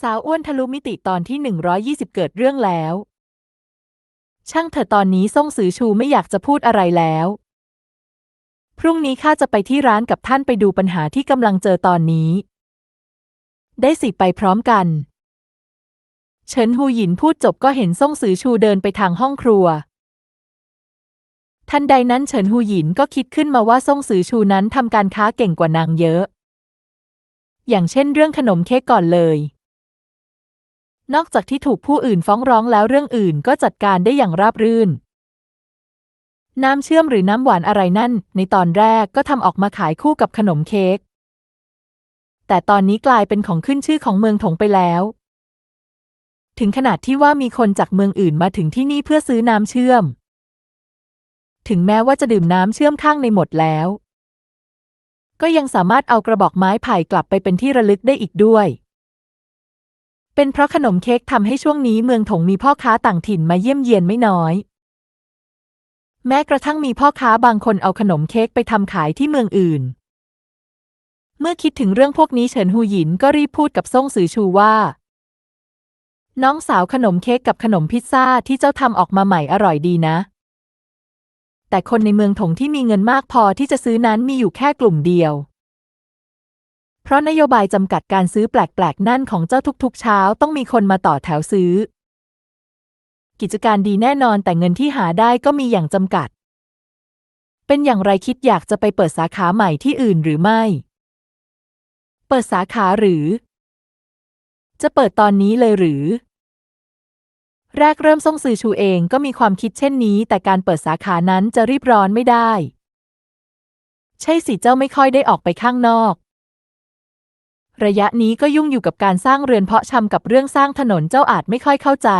สาวอ้วนทะลุมิติตอนที่ 120 เกิดเรื่องแล้ว ช่างเถอะตอนนี้ซ่งซือชูไม่อยากจะพูดอะไรแล้ว พรุ่งนี้ข้าจะไปที่ร้านกับท่านไปดูปัญหาที่กำลังเจอตอนนี้ ได้สิไปพร้อมกัน เฉินฮูหยินพูดจบก็เห็นซ่งซือชูเดินไปทางห้องครัว ทันใดนั้นเฉินฮูหยินก็คิดขึ้นมาว่าซ่งซือชูนั้นทำการค้าเก่งกว่านางเยอะ อย่างเช่นเรื่องขนมเค้กก่อนเลย นอกจากที่ถูกผู้อื่นฟ้องร้องแล้วเรื่องอื่นก็จัดการได้อย่างราบรื่น น้ำเชื่อมหรือน้ำหวานอะไรนั่น ในตอนแรกก็ทำออกมาขายคู่กับขนมเค้ก แต่ตอนนี้กลายเป็นของขึ้นชื่อของเมืองถงไปแล้ว ถึงขนาดที่ว่ามีคนจากเมืองอื่นมาถึงที่นี่เพื่อซื้อน้ำเชื่อม ถึงแม้ว่าจะดื่มน้ำเชื่อมข้างในหมดแล้ว ก็ยังสามารถเอากระบอกไม้ไผ่กลับไปเป็นที่ระลึกได้อีกด้วย เป็นเพราะขนมเค้กทำให้ช่วงนี้เมืองถงมีพ่อค้าต่างถิ่นมาเยี่ยมเยียนไม่น้อย แม้กระทั่งมีพ่อค้าบางคนเอาขนมเค้กไปทำขายที่เมืองอื่น เมื่อคิดถึงเรื่องพวกนี้เฉินฮูหยินก็รีบพูดกับซ่งซือชูว่า น้องสาวขนมเค้กกับขนมพิซซ่าที่เจ้าทำออกมาใหม่อร่อยดีนะ แต่คนในเมืองถงที่มีเงินมากพอที่จะซื้อนั้นมีอยู่แค่กลุ่มเดียว ราะนโยบายจำกัดการซื้อแปลกๆ นั่นของเจ้าทุกๆ เช้าต้องมีคนมาต่อแถวซื้อ กิจการดีแน่นอนแต่เงินที่หาได้ก็มีอย่างจำกัด เป็นอย่างไรคิดอยากจะไปเปิดสาขาใหม่ที่อื่นหรือไม่ เปิดสาขาหรือ จะเปิดตอนนี้เลยหรือ แรกเริ่มซ่งซือชูเองก็มีความคิดเช่นนี้ แต่การเปิดสาขานั้นจะรีบร้อนไม่ได้ ใช่สิเจ้าไม่ค่อยได้ออกไปข้างนอก ระยะนี้ก็ยุ่งอยู่กับการสร้างเรือนเพาะชำกับเรื่องสร้างถนนเจ้าอาจไม่ค่อยเข้าใจ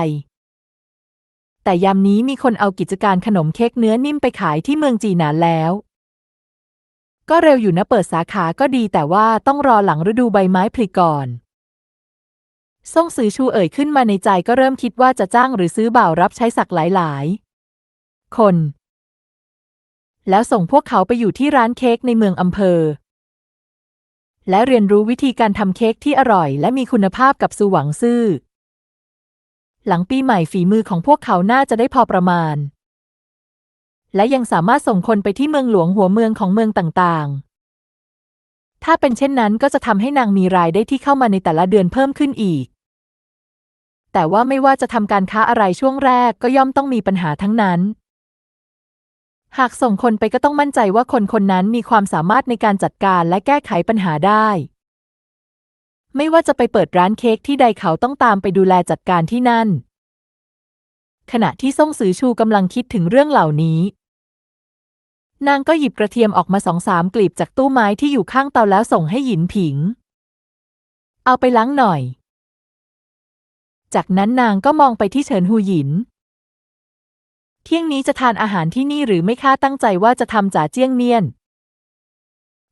แต่ยามนี้มีคนเอากิจการขนมเค้กเนื้อนิ่มไปขายที่เมืองจีนานแล้ว ก็เร็วอยู่นะเปิดสาขาก็ดีแต่ว่าต้องรอหลังฤดูใบไม้ผลิก่อนซ่งซือชูเอ่ยขึ้นมาในใจก็เริ่มคิดว่าจะจ้างหรือซื้อบ่าวรับใช้สักหลายๆ คน แล้วส่งพวกเขาไปอยู่ที่ร้านเค้กในเมืองอำเภอ และเรียนรู้วิธีการทำเค้กที่อร่อย และมีคุณภาพกับซูหวังซื่อ หลังปีใหม่ฝีมือของพวกเขาน่าจะได้พอประมาณ และยังสามารถส่งคนไปที่เมืองหลวงหัวเมืองของเมืองต่างๆ ถ้าเป็นเช่นนั้นก็จะทำให้นางมีรายได้ที่เข้ามาในแต่ละเดือนเพิ่มขึ้นอีก แต่ว่าไม่ว่าจะทำการค้าอะไรช่วงแรกก็ย่อมต้องมีปัญหาทั้งนั้น หากส่งคนไปก็ต้องมั่นใจว่าคนคนนั้นมีความสามารถในการจัดการและแก้ไขปัญหาได้ ไม่ว่าจะไปเปิดร้านเค้กที่ใดเขาต้องตามไปดูแลจัดการที่นั่น ขณะที่ซ่งซือชูกำลังคิดถึงเรื่องเหล่านี้ นางก็หยิบกระเทียมออกมาสองสามกลีบจากตู้ไม้ที่อยู่ข้างเตาแล้วส่งให้หยินผิง เอาไปล้างหน่อย จากนั้นนางก็มองไปที่เฉินฮูหยิน เที่ยงนี้จะทานอาหารที่นี่หรือไม่ข้าตั้งใจว่าจะทำจ่าเจี้ยงเมียน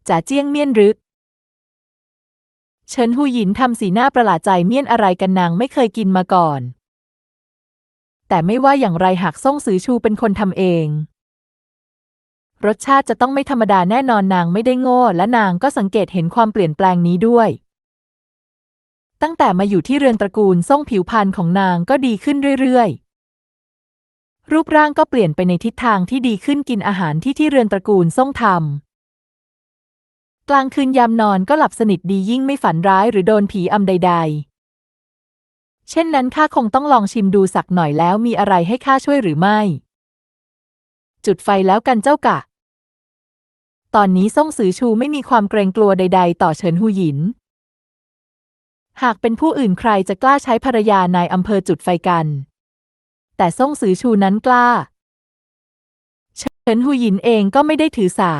จ่าเจี้ยงเมียนหรือเฉินฮูหยินทำสีหน้าประหลาดใจเมียนอะไรกันนางไม่เคยกินมาก่อน แต่ไม่ว่าอย่างไรหากซ่งซือชูเป็นคนทำเอง รสชาติจะต้องไม่ธรรมดาแน่นอนนางไม่ได้โง่ และนางก็สังเกตเห็นความเปลี่ยนแปลงนี้ด้วย ตั้งแต่มาอยู่ที่เรือนตระกูลซ่งผิวพรรณของนางก็ดีขึ้นเรื่อยๆ รูปร่างก็เปลี่ยนไปในทิศทางที่ดีขึ้นกินอาหารที่ที่เรือนตระกูลซ่งทำกลางคืนยามนอนก็หลับสนิทดียิ่งไม่ฝันร้ายหรือโดนผีอำใด ๆ เช่นนั้นข้าคงต้องลองชิมดูสักหน่อยแล้วมีอะไรให้ข้าช่วยหรือไม่ จุดไฟแล้วกันเจ้ากะ ตอนนี้ซ่งซือชูไม่มีความเกรงกลัวใด ๆ ต่อเฉินหูหยิน หากเป็นผู้อื่นใครจะกล้าใช้ภรรยานายอำเภอจุดไฟกัน แต่ซ่งซือชูนั้นกล้า เฉินหูหยินเองก็ไม่ได้ถือสา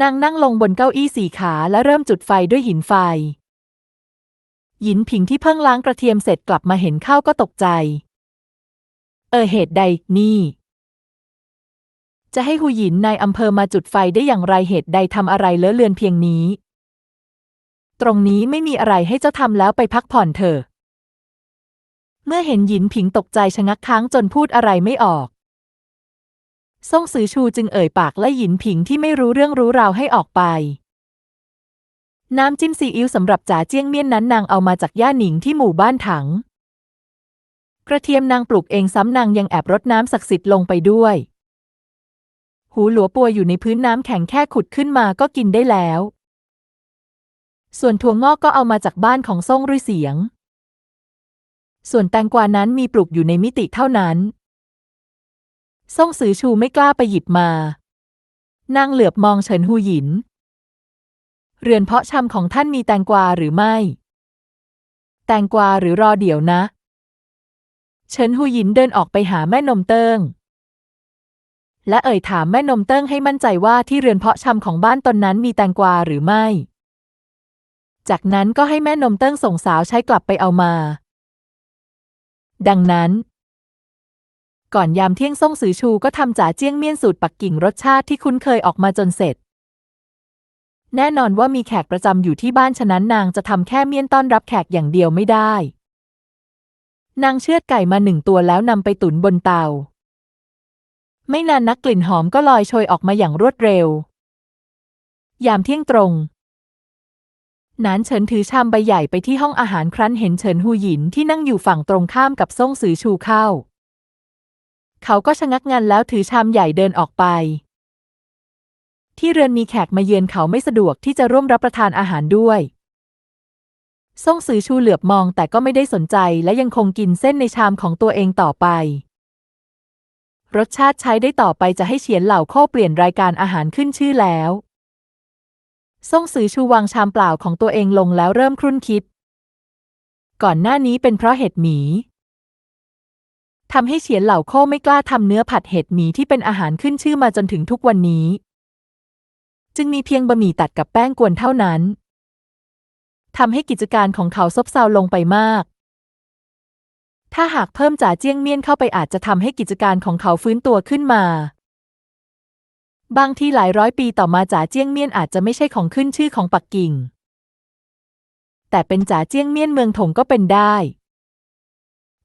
นางนั่งลงบนเก้าอี้สี่ขาและเริ่มจุดไฟด้วยหินไฟ หยินผิงที่เพิ่งล้างกระเทียมเสร็จกลับมาเห็นเข้าก็ตกใจ เออเหตุใดนี่ จะให้หูหยินนายอำเภอมาจุดไฟได้อย่างไรเหตุใดทำอะไรเลอะเลือนเพียงนี้ ตรงนี้ไม่มีอะไรให้เจ้าทำแล้วไปพักผ่อนเถอะ เมื่อเห็นหยินผิงตกใจชะงักค้างจนพูดอะไรไม่ออก ซ่งซือชูจึงเอ่ยปากไล่หยินผิงที่ไม่รู้เรื่องรู้ราวให้ออกไป น้ำจิ้มซีอิ๊วสำหรับจ๋าเจี้ยงเมี่ยนนั้นนางเอามาจากย่าหนิงที่หมู่บ้านถัง กระเทียมนางปลูกเองซ้ำนางยังแอบรดน้ำศักดิ์สิทธิ์ลงไปด้วย หูหลัวปัวอยู่ในพื้นน้ำแข็งแค่ขุดขึ้นมาก็กินได้แล้ว ส่วนถั่วงอกก็เอามาจากบ้านของซ่งรุ่ยเสียง ส่วนแตงกวานั้นมีปลูกอยู่ในมิติเท่านั้นซ่งซือชูไม่กล้าไปหยิบมา นางเหลือบมองเฉินหูหยิน เรือนเพาะชำของท่านมีแตงกวาหรือไม่ แตงกวาหรือรอเดี๋ยวนะ เฉินหูหยินเดินออกไปหาแม่นมเติ้งและเอ่ยถามแม่นมเติ้งให้มั่นใจว่าที่เรือนเพาะชำของบ้านตนนั้นมีแตงกวาหรือไม่ จากนั้นก็ให้แม่นมเติ้งส่งสาวใช้กลับไปเอามา ดังนั้น ก่อนยามเที่ยงซ่งซือชูก็ทำจ๋าเจี้ยงเมี่ยนสูตรปักกิ่งรสชาติที่คุ้นเคยออกมาจนเสร็จ แน่นอนว่ามีแขกประจำอยู่ที่บ้านฉะนั้นนางจะทำแค่เมี่ยนต้อนรับแขกอย่างเดียวไม่ได้ นางเชือดไก่มาหนึ่งตัวแล้วนำไปตุ๋นบนเตา ไม่นานนักกลิ่นหอมก็ลอยโชยออกมาอย่างรวดเร็ว ยามเที่ยงตรง นานเฉินถือชามใบใหญ่ไปที่ห้องอาหารครั้นเห็นเฉินหูหยินที่นั่งอยู่ฝั่งตรงข้ามกับซ่งซือชูเข้า เขาก็ชะงักงันแล้วถือชามใหญ่เดินออกไป ที่เรือนมีแขกมาเยือนเขาไม่สะดวกที่จะร่วมรับประทานอาหารด้วยซ่งซือชูเหลือบมองแต่ก็ไม่ได้สนใจและยังคงกินเส้นในชามของตัวเองต่อไป รสชาติใช้ได้ต่อไปจะให้เฉียนเหล่าโค้เปลี่ยนรายการอาหารขึ้นชื่อแล้ว ซ่งซือชูวางชามเปล่าของตัวเองลงแล้วเริ่มครุ่นคิด ก่อนหน้านี้เป็นเพราะเห็ดหมีทำให้เฉียนเหล่าโค้ไม่กล้าทำเนื้อผัดเห็ดหมีที่เป็นอาหารขึ้นชื่อมาจนถึงทุกวันนี้ จึงมีเพียงบะหมี่ตัดกับแป้งกวนเท่านั้นทำให้กิจการของเขาซบเซาลงไปมาก ถ้าหากเพิ่มจ่าเจี้ยงเมี่ยนเข้าไปอาจจะทำให้กิจการของเขาฟื้นตัวขึ้นมา บางทีหลายร้อยปีต่อมาจ่าเจี้ยงเมี่ยนอาจจะไม่ใช่ของขึ้นชื่อของปักกิ่ง แต่เป็นจ่าเจี้ยงเมี่ยนเมืองถงก็เป็นได้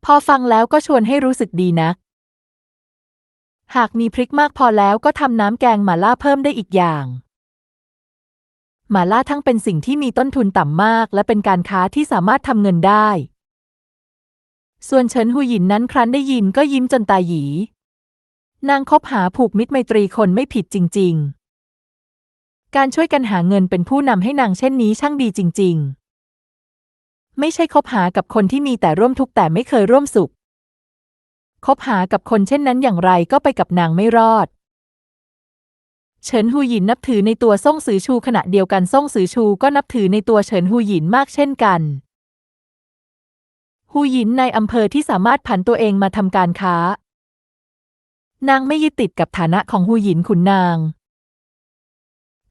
พอฟังแล้วก็ชวนให้รู้สึกดีนัก หากมีพริกมากพอแล้วก็ทำน้ำแกงหม่าล่าเพิ่มได้อีกอย่างหม่าล่าทั้งเป็นสิ่งที่มีต้นทุนต่ำมาก และเป็นการค้าที่สามารถทำเงินได้ ส่วนเฉินหูหยินนั้นครั้นได้ยินก็ยิ้มจนตาหยี นางคบหาผูกมิตรไมตรีคนไม่ผิดจริง ๆ การช่วยกันหาเงินเป็นผู้นำให้นางเช่นนี้ช่างดีจริง ๆ ไม่ใช่คบหากับคนที่มีแต่ร่วมทุกข์แต่ไม่เคยร่วมสุข คบหากับคนเช่นนั้นอย่างไรก็ไปกับนางไม่รอด เฉินหูหยินนับถือในตัวซ่งซือชูขณะเดียวกันซ่งซือชูก็นับถือในตัวเฉินหูหยินมากเช่นกันหูหยินในอำเภอที่สามารถผันตัวเองมาทำการค้า นางไม่ยึดติดกับฐานะของหูหยินขุนนาง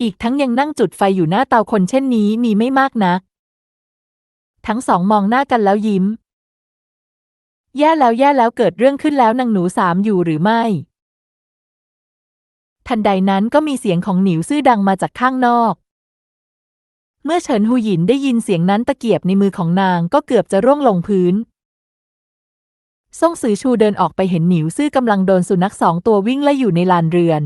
อีกทั้งยังนั่งจุดไฟอยู่หน้าเตาคนเช่นนี้มีไม่มากนัก ทั้งสองมองหน้ากันแล้วยิ้ม แย่แล้วแย่แล้วเกิดเรื่องขึ้นแล้วนางหนูสามอยู่หรือไม่ ทันใดนั้นก็มีเสียงของหนิวซื่อดังมาจากข้างนอก เมื่อเฉินหูหยินได้ยินเสียงนั้นตะเกียบในมือของนางก็เกือบจะร่วงลงพื้น ซ่งซือชูเดินออกไปเห็นหนิวซื่อกำลังโดนสุนัขสองตัววิ่งไล่อยู่ในลานเรือน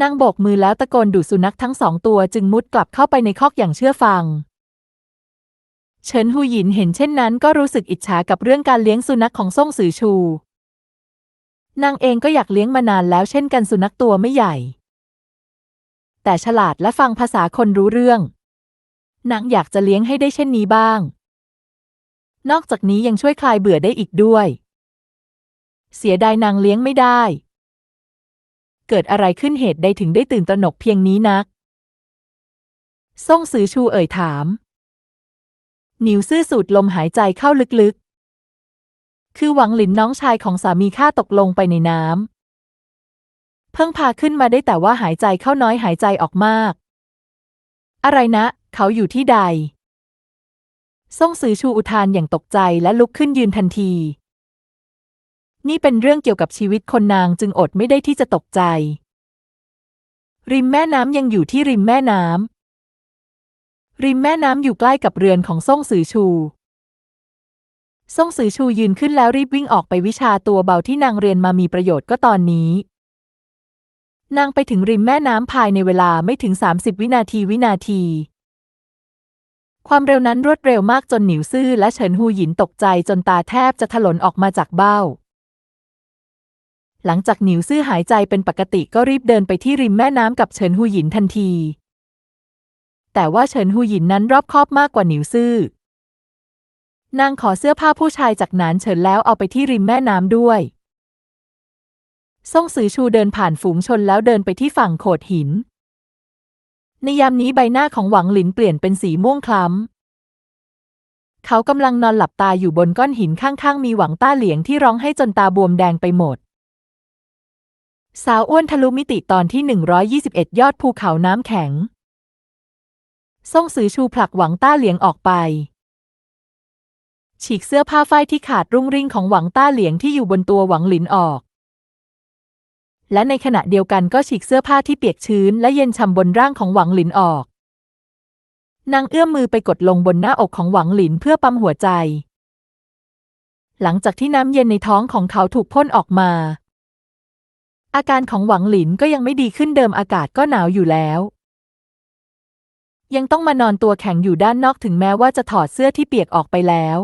นางโบกมือแล้วตะโกนดูสุนัขทั้งสองตัวจึงมุดกลับเข้าไปในคอกอย่างเชื่อฟัง เฉินหูหยินเห็นเช่นนั้นก็รู้สึกอิจฉากับเรื่องการเลี้ยงสุนัขของซ่งซือชู นางเองก็อยากเลี้ยงมานานแล้วเช่นกันสุนัขตัวไม่ใหญ่ แต่ฉลาดและฟังภาษาคนรู้เรื่องนางอยากจะเลี้ยงให้ได้เช่นนี้บ้าง นอกจากนี้ยังช่วยคลายเบื่อได้อีกด้วย เสียดายนางเลี้ยงไม่ได้ เกิดอะไรขึ้นเหตุใดถึงได้ตื่นตระหนกเพียงนี้นัก ซ่งซือชูเอ่ยถาม หนิวซื่อสูดลมหายใจเข้าลึกๆ คือหวังหลินน้องชายของสามีข้าตกลงไปในน้ำ เพิ่งพาขึ้นมาได้แต่ว่าหายใจเข้าน้อยหายใจออกมาก อะไรนะ เขาอยู่ที่ใด ซ่งซือชูอุทานอย่างตกใจและลุกขึ้นยืนทันที นี่เป็นเรื่องเกี่ยวกับชีวิตคนนางจึงอดไม่ได้ที่จะตกใจ ริมแม่น้ำยังอยู่ที่ริมแม่น้ำริมแม่น้ำอยู่ใกล้กับเรือนของซ่งซือชูซ่งซือชูยืนขึ้นแล้วรีบวิ่งออกไปวิชาตัวเบาที่นางเรียนมามีประโยชน์ก็ตอนนี้ นางไปถึงริมแม่น้ำภายในเวลาไม่ถึง 30 วินาทีวินาที ความเร็วนั้นรวดเร็วมากจนหนิวซื่อและเฉินฮูหยินตกใจจนตาแทบจะถลนออกมาจากเบ้า หลังจากหนิวซื่อหายใจเป็นปกติก็รีบเดินไปที่ริมแม่น้ำกับเฉินฮูหยินทันที แต่ว่าเฉินฮูหยินนั้นรอบคอบมากกว่าหนิวซื่อนางขอเสื้อผ้าผู้ชายจากนานเฉินแล้วเอาไปที่ริมแม่น้ำด้วยซ่งซือชูเดินผ่านฝูงชนแล้วเดินไปที่ฝั่งโขดหิน ในยามนี้ใบหน้าของหวังหลินเปลี่ยนเป็นสีม่วงคล้ำ เขากำลังนอนหลับตาอยู่บนก้อนหินข้างๆ มีหวังต้าเหลียงที่ร้องให้จนตาบวมแดงไปหมด สาวอ้วนทะลุมิติตอนที่ 121 ยอดภูเขาน้ำแข็งซ่งซือชูผลักหวังต้าเหลียงออกไป ฉีกเสื้อผ้าฝ้ายที่ขาดรุ่งริ่งของหวังต้าเหลียงที่อยู่บนตัวหวังหลินออก และในขณะเดียวกันก็ฉีกเสื้อผ้าที่เปียกชื้น และเย็นช่ำบนร่างของหวังหลินออก นางเอื้อมมือไปกดลงบนหน้าอกของหวังหลินเพื่อปั๊มหัวใจ หลังจากที่น้ำเย็นในท้องของเขาถูกพ่นออกมา อาการของหวังหลินก็ยังไม่ดีขึ้นเดิมอากาศก็หนาวอยู่แล้ว ยังต้องมานอนตัวแข็งอยู่ด้านนอกถึงแม้ว่าจะถอดเสื้อที่เปียกออกไปแล้ว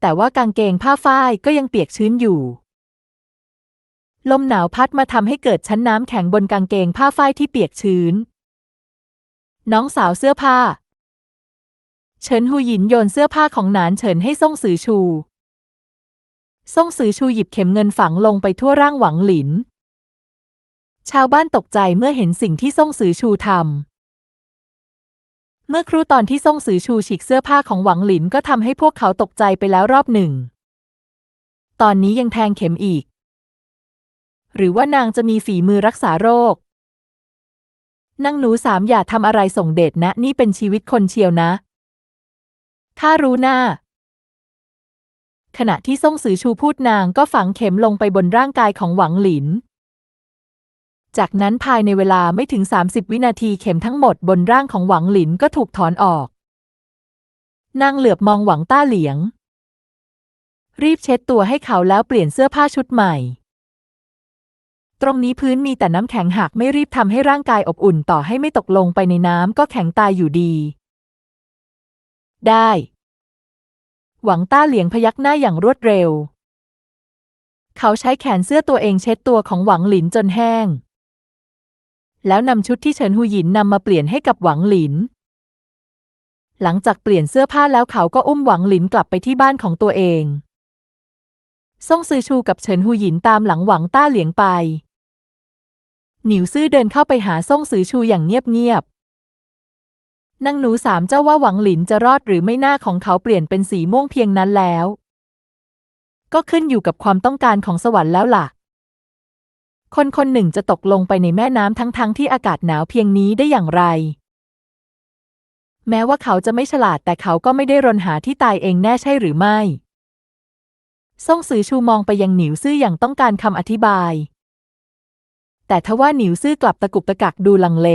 แต่ว่ากางเกงผ้าฝ้ายก็ยังเปียกชื้นอยู่ ลมหนาวพัดมาทำให้เกิดชั้นน้ำแข็งบนกางเกงผ้าฝ้ายที่เปียกชื้น น้องสาวเสื้อผ้า เฉินหูหยินโยนเสื้อผ้าของหนานเฉินให้ซ่งซือชู ซ่งซือชูหยิบเข็มเงินฝังลงไปทั่วร่างหวังหลิน ชาวบ้านตกใจเมื่อเห็นสิ่งที่ซ่งซือชูทำเมื่อครู่ตอนที่ซ่งซือชูฉีกเสื้อผ้าของหวังหลินก็ทำให้พวกเขาตกใจไปแล้วรอบหนึ่ง ตอนนี้ยังแทงเข็มอีก หรือว่านางจะมีฝีมือรักษาโรค นางหนูสามอย่าทำอะไรส่งเดชนะ นี่เป็นชีวิตคนเชียวนะ ถ้ารู้หน้า ขณะที่ซ่งซือชูพูดนางก็ฝังเข็มลงไปบนร่างกายของหวังหลิน จากนั้นภายในเวลาไม่ถึง 30 วินาทีเข็มทั้งหมดบนร่างของหวังหลินก็ถูกถอนออก นางเหลือบมองหวังต้าเหลียงรีบเช็ดตัวให้เขาแล้วเปลี่ยนเสื้อผ้าชุดใหม่ ตรงนี้พื้นมีแต่น้ำแข็งหากไม่รีบทำให้ร่างกายอบอุ่นต่อให้ไม่ตกลงไปในน้ำก็แข็งตายอยู่ดี ได้ หวังต้าเหลียงพยักหน้าอย่างรวดเร็ว เขาใช้แขนเสื้อตัวเองเช็ดตัวของหวังหลินจนแห้ง แล้วนำชุดที่เฉินหูหยินนำมาเปลี่ยนให้กับหวังหลิน หลังจากเปลี่ยนเสื้อผ้าแล้วเขาก็อุ้มหวังหลินกลับไปที่บ้านของตัวเอง ซ่งซือชูกับเฉินหูหยินตามหลังหวังต้าเหลียงไป หนิวซื่อเดินเข้าไปหาซ่งซือชูอย่างเงียบๆนางหนูสามเจ้าว่าหวังหลินจะรอดหรือไม่หน้าของเขาเปลี่ยนเป็นสีม่วงเพียงนั้นแล้ว ก็ขึ้นอยู่กับความต้องการของสวรรค์แล้วล่ะ คนคนหนึ่งจะตกลงไปในแม่น้ำทั้งๆทที่อากาศหนาวเพียงนี้ได้อย่างไร แม้ว่าเขาจะไม่ฉลาดแต่เขาก็ไม่ได้รนหาที่ตายเองแน่ใช่หรือไม่ ซ่งซือชูมองไปยังหนิวซื่ออย่างต้องการคำอธิบาย แต่ทว่าหนิวซื่อกลับตะกุกตะกักดูลังเล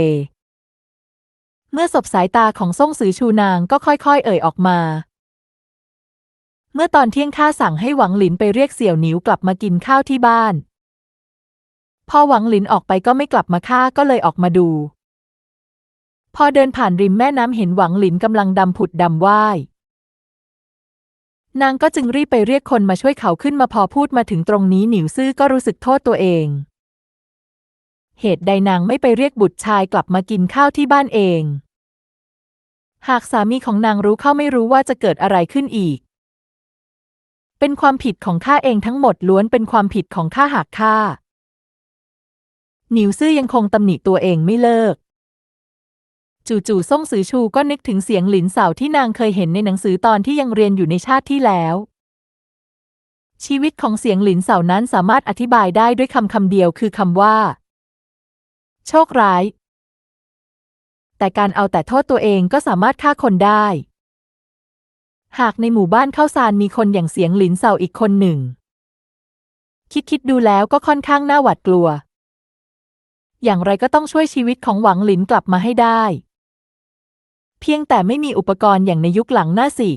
เมื่อสบสายตาของซ่งซือชูนางก็ค่อยๆ เอ่ยออกมา เมื่อตอนเที่ยงข้าสั่งให้หวังหลินไปเรียกเสี่ยวหนิวกลับมากินข้าวที่บ้าน พอหวังหลินออกไปก็ไม่กลับมาข้าก็เลยออกมาดู พอเดินผ่านริมแม่น้ำเห็นหวังหลินกำลังดำผุดดำว่าย นางก็จึงรีบไปเรียกคนมาช่วยเขาขึ้นมาพอพูดมาถึงตรงนี้หนิวซื่อก็รู้สึกโทษตัวเอง เหตุใดนางไม่ไปเรียกบุตรชายกลับมากินข้าวที่บ้านเอง หากสามีของนางรู้เข้าไม่รู้ว่าจะเกิดอะไรขึ้นอีก เป็นความผิดของข้าเองทั้งหมดล้วนเป็นความผิดของข้าหากข้าหนิวซื่อยังคงตำหนิตัวเองไม่เลิก จู่ๆซ่งซือชูก็นึกถึงเสียงหลินเสาที่นางเคยเห็นในหนังสือตอนที่ยังเรียนอยู่ในชาติที่แล้ว ชีวิตของเสียงหลินเสานั้นสามารถอธิบายได้ด้วยคำคำเดียวคือคำว่า โชคร้าย แต่การเอาแต่โทษตัวเองก็สามารถฆ่าคนได้ หากในหมู่บ้านเข้าซานมีคนอย่างเสียงหลินเสาอีกคนหนึ่ง คิดคิดดูแล้วก็ค่อนข้างน่าหวาดกลัว อย่างไรก็ต้องช่วยชีวิตของหวังหลินกลับมาให้ได้ เพียงแต่ไม่มีอุปกรณ์อย่างในยุคหลังหน้าสิ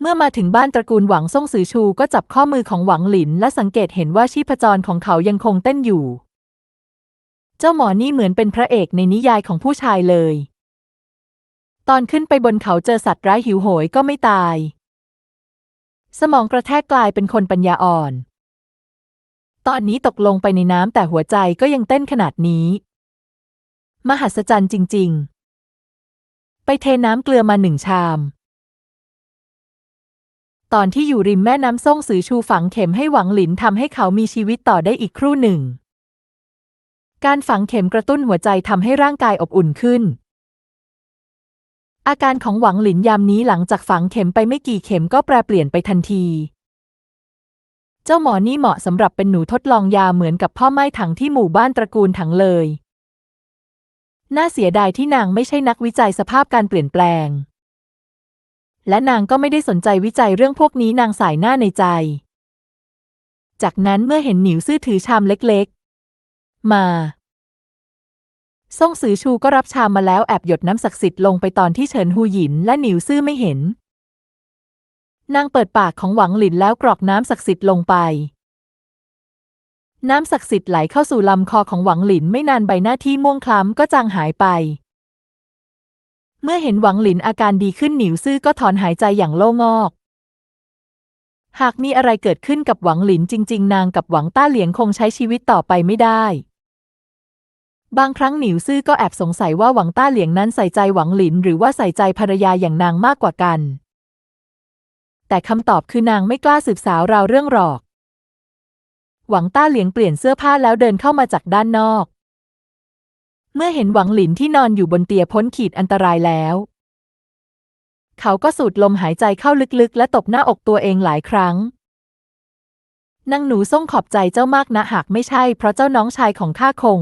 เมื่อมาถึงบ้านตระกูลหวังซ่งซือชูก็จับข้อมือของหวังหลิน และสังเกตเห็นว่าชีพจรของเขายังคงเต้นอยู่ เจ้าหมอนี่เหมือนเป็นพระเอกในนิยายของผู้ชายเลย ตอนขึ้นไปบนเขาเจอสัตว์ร้ายหิวโหยก็ไม่ตาย สมองกระแทกกลายเป็นคนปัญญาอ่อน ตอนนี้ตกลงไปในน้ำแต่หัวใจก็ยังเต้นขนาดนี้ มหัศจรรย์จริง ๆ ไปเทน้ำเกลือมาหนึ่งชาม ตอนที่อยู่ริมแม่น้ำซ่งสือชูฝังเข็มให้หวังหลินทำให้เขามีชีวิตต่อได้อีกครู่หนึ่ง การฝังเข็มกระตุ้นหัวใจทำให้ร่างกายอบอุ่นขึ้น อาการของหวังหลินยามนี้หลังจากฝังเข็มไปไม่กี่เข็มก็แปรเปลี่ยนไปทันทีเจ้าหมอนี่เหมาะสำหรับเป็นหนูทดลองยาเหมือนกับพ่อไม้ถังที่หมู่บ้านตระกูลถังเลย น่าเสียดายที่นางไม่ใช่นักวิจัยสภาพการเปลี่ยนแปลง และนางก็ไม่ได้สนใจวิจัยเรื่องพวกนี้นางสายหน้าในใจ จากนั้นเมื่อเห็นหนิวซื่อถือชามเล็กๆ มา ซ่งซือชูก็รับชามมาแล้วแอบหยดน้ำศักดิ์สิทธิ์ลงไปตอนที่เฉินฮูหยินและหนิวซื่อไม่เห็น นางเปิดปากของหวังหลินแล้วกรอกน้ำศักดิ์สิทธิ์ลงไป น้ำศักดิ์สิทธิ์ไหลเข้าสู่ลำคอของหวังหลินไม่นานใบหน้าที่ม่วงคล้ำก็จางหายไป เมื่อเห็นหวังหลินอาการดีขึ้นหนิวซื่อก็ถอนหายใจอย่างโล่งอก หากมีอะไรเกิดขึ้นกับหวังหลินจริง ๆ นางกับหวังต้าเหลียงคงใช้ชีวิตต่อไปไม่ได้ บางครั้งหนิวซื่อก็แอบสงสัยว่าหวังต้าเหลียงนั้นใส่ใจหวังหลินหรือว่าใส่ใจภรรยาอย่างนางมากกว่ากัน แต่คำตอบคือนางไม่กล้าสืบสาวราวเรื่องหรอก หวังต้าเหลียงเปลี่ยนเสื้อผ้าแล้วเดินเข้ามาจากด้านนอก เมื่อเห็นหวังหลินที่นอนอยู่บนเตียงพ้นขีดอันตรายแล้ว เขาก็สูดลมหายใจเข้าลึกๆ และตบหน้าอกตัวเองหลายครั้งนางหนูส่งขอบใจเจ้ามากนะหากไม่ใช่เพราะเจ้าน้องชายของข้าคง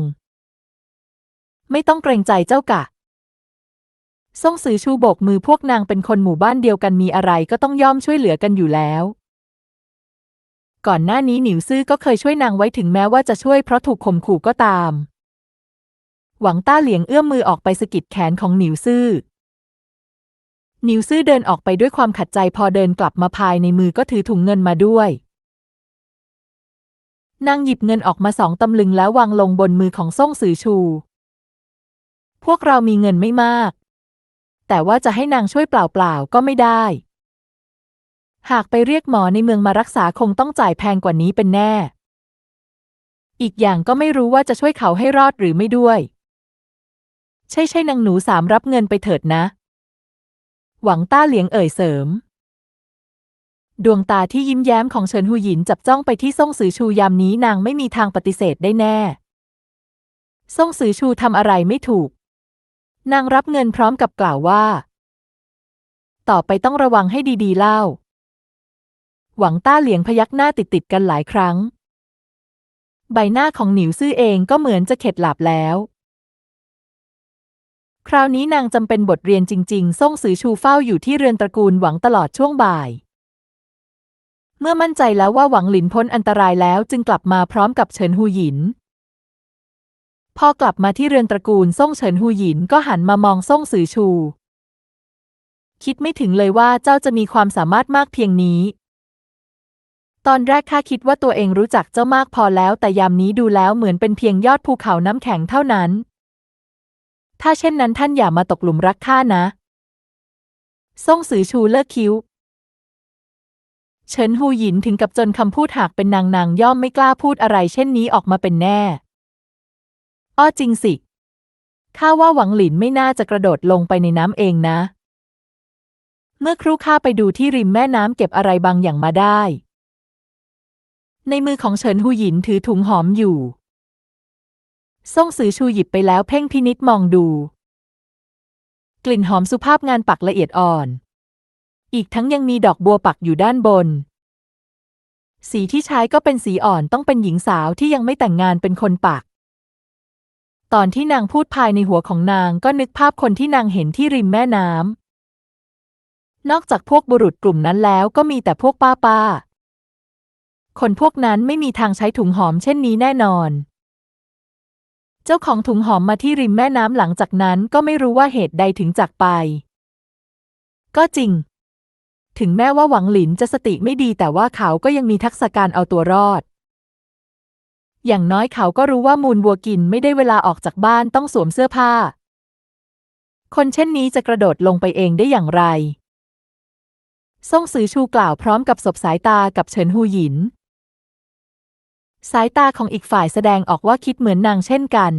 ไม่ต้องเกรงใจเจ้ากะส่งสือชูโบกมือพวกนางเป็นคนหมู่บ้านเดียวกันมีอะไรก็ต้องย่อมช่วยเหลือกันอยู่แล้ว ก่อนหน้านี้หนิวซื่อก็เคยช่วยนางไว้ถึงแม้ว่าจะช่วยเพราะถูกข่มขู่ก็ตาม หวังต้าเหลียงเอื้อมมือออกไปสะกิดแขนของหนิวซื่อหนิวซื่อเดินออกไปด้วยความขัดใจพอเดินกลับมาภายในมือก็ถือถุงเงินมาด้วย นางหยิบเงินออกมาสองตำลึงแล้ววางลงบนมือของซ่งสือชู พวกเรามีเงินไม่มาก แต่ว่าจะให้นางช่วยเปล่าๆก็ไม่ได้ หากไปเรียกหมอในเมืองมารักษาคงต้องจ่ายแพงกว่านี้เป็นแน่ อีกอย่างก็ไม่รู้ว่าจะช่วยเขาให้รอดหรือไม่ด้วย ใช่ใช่นางหนูสามรับเงินไปเถิดนะ หวังต้าเหลียงเอ่ยเสริม ดวงตาที่ยิ้มแย้มของเฉินหูหยินจับจ้องไปที่ซ่งซือชูยามนี้นางไม่มีทางปฏิเสธได้แน่ ซ่งซือชูทำอะไรไม่ถูก นางรับเงินพร้อมกับกล่าวว่า ต่อไปต้องระวังให้ดีๆเล่า หวังต้าเหลียงพยักหน้าติดๆกันหลายครั้ง ใบหน้าของหนิวซื่อเองก็เหมือนจะเข็ดหลาบแล้ว คราวนี้นางจำเป็นบทเรียนจริงๆซ่งซือชูเฝ้าอยู่ที่เรือนตระกูลหวังตลอดช่วงบ่าย เมื่อมั่นใจแล้วว่าหวังหลินพ้นอันตรายแล้วจึงกลับมาพร้อมกับเฉินฮูหยินพอกลับมาที่เรือนตระกูลซ่งเฉินฮูหยินก็หันมามองซ่งซือชู คิดไม่ถึงเลยว่าเจ้าจะมีความสามารถมากเพียงนี้ ตอนแรกข้าคิดว่าตัวเองรู้จักเจ้ามากพอแล้วแต่ยามนี้ดูแล้วเหมือนเป็นเพียงยอดภูเขาน้ำแข็งเท่านั้น ถ้าเช่นนั้นท่านอย่ามาตกหลุมรักข้านะ ซ่งซือชูเลิกคิ้ว เฉินฮูหยินถึงกับจนคำพูดหากเป็นนางนางย่อมไม่กล้าพูดอะไรเช่นนี้ออกมาเป็นแน่ อ้อจริงสิ ข้าว่าหวังหลินไม่น่าจะกระโดดลงไปในน้ำเองนะ เมื่อครู่ข้าไปดูที่ริมแม่น้ำเก็บอะไรบางอย่างมาได้ ในมือของเฉินฮูหยินถือถุงหอมอยู่ ซ่งซือชูหยิบไปแล้วเพ่งพินิษมองดู กลิ่นหอมสุภาพงานปักละเอียดอ่อน อีกทั้งยังมีดอกบัวปักอยู่ด้านบน สีที่ใช้ก็เป็นสีอ่อนต้องเป็นหญิงสาวที่ยังไม่แต่งงานเป็นคนปัก ตอนที่นางพูดภายในหัวของนางก็นึกภาพคนที่นางเห็นที่ริมแม่น้ำนอกจากพวกบุรุษกลุ่มนั้นแล้วก็มีแต่พวกป้าป้า คนพวกนั้นไม่มีทางใช้ถุงหอมเช่นนี้แน่นอน เจ้าของถุงหอมมาที่ริมแม่น้ำหลังจากนั้นก็ไม่รู้ว่าเหตุใดถึงจากไป ก็จริง ถึงแม้ว่าหวังหลินจะสติไม่ดีแต่ว่าเขาก็ยังมีทักษะการเอาตัวรอด อย่างน้อยเขาก็รู้ว่ามูลวัวกินไม่ได้เวลาออกจากบ้านต้องสวมเสื้อผ้า คนเช่นนี้จะกระโดดลงไปเองได้อย่างไร ซ่งซือชูกล่าวพร้อมกับสบสายตากับเฉินฮูหยิน สายตาของอีกฝ่ายแสดงออกว่าคิดเหมือนนางเช่นกัน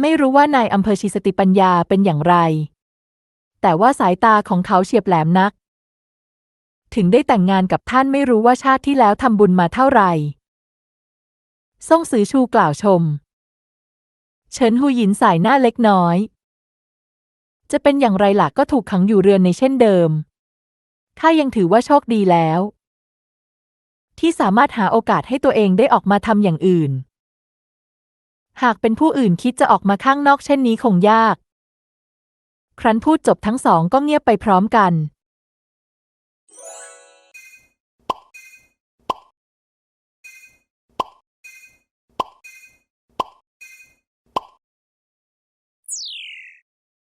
ไม่รู้ว่านายอำเภอชีสติปัญญาเป็นอย่างไร แต่ว่าสายตาของเขาเฉียบแหลมนัก ถึงได้แต่งงานกับท่านไม่รู้ว่าชาติที่แล้วทำบุญมาเท่าไหร่ซ่งซือชูกล่าวชม เฉินหูหยินสายหน้าเล็กน้อย จะเป็นอย่างไรล่ะก็ถูกขังอยู่เรือนในเช่นเดิมข้ายังถือว่าโชคดีแล้ว ที่สามารถหาโอกาสให้ตัวเองได้ออกมาทำอย่างอื่น หากเป็นผู้อื่นคิดจะออกมาข้างนอกเช่นนี้คงยาก ครั้นพูดจบทั้งสองก็เงียบไปพร้อมกัน